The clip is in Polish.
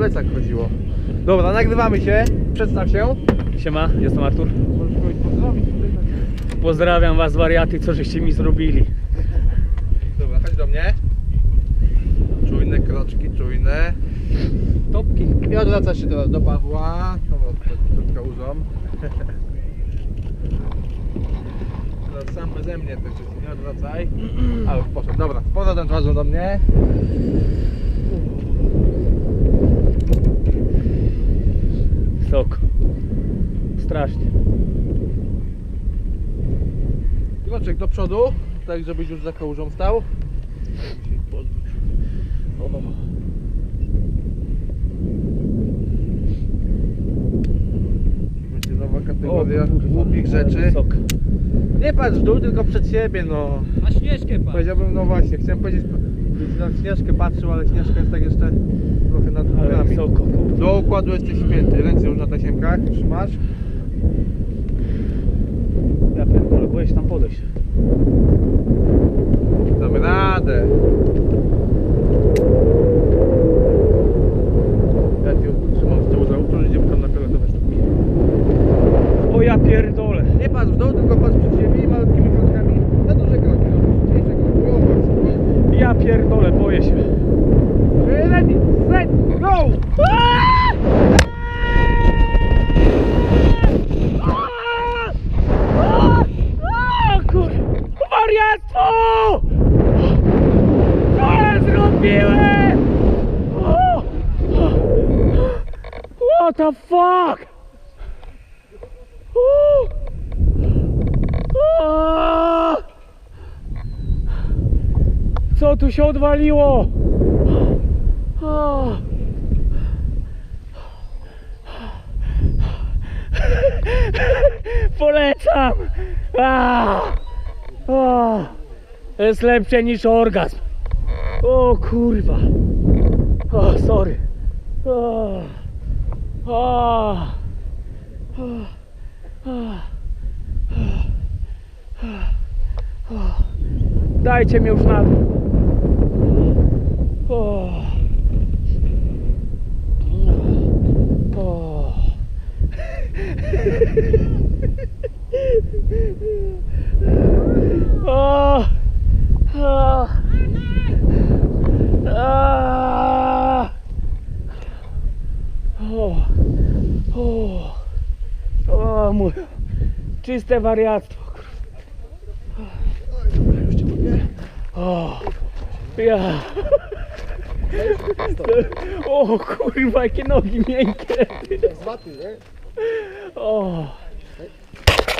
plecak chodziło. Dobra, nagrywamy się. Przedstaw się. Siema, jestem Artur. Możesz kogoś pozdrowić. Pozdrawiam was wariaty, co żeście mi zrobili. Dobra, chodź do mnie. Czujne kroczki, czujne. Topki. I odwracasz się teraz do Pawła. Dobra, troszkę. Teraz sam beze mnie, to się nie odwracaj. A już poszedł, dobra. Z powrotem twarzą do mnie. Kroczek do przodu, tak żebyś już za kałużą stał. O. Będzie nowa kategoria głupich rzeczy. Nie patrz w dół, tylko przed siebie, no. A śnieżkę pan. Powiedziałbym, no właśnie, chciałem powiedzieć, żebyś na Śnieżkę patrzył, ale Śnieżka jest tak jeszcze trochę nad górami. Do układu jesteś święty, ręce już na tasiemkach, trzymasz. Się tam podejść. Damy radę. Ja cię trzymam z tyłu za ucho, idziemy tam na sztuki. O ja pierdolę. Nie patrz w dół, tylko patrz przed siebie i malutkimi kroczkami. Na duże kroki robisz, mniejsze kroki. O, właśnie. Ja pierdolę, boję się. Ready, set, go! O kur... Wariactwo! Co ja zrobiłem? O! What the fuck? O! O! Co tu się odwaliło? O! Polecam! A! O! Jest lepsze niż orgazm. O kurwa. O, sorry. O! O! Dajcie mi już na dół. O! O! O! O! A! O! O! O mój! Czyste wariactwo. O! Ja! O kurwa, jakie nogi miękkie! Z waty, nie? O!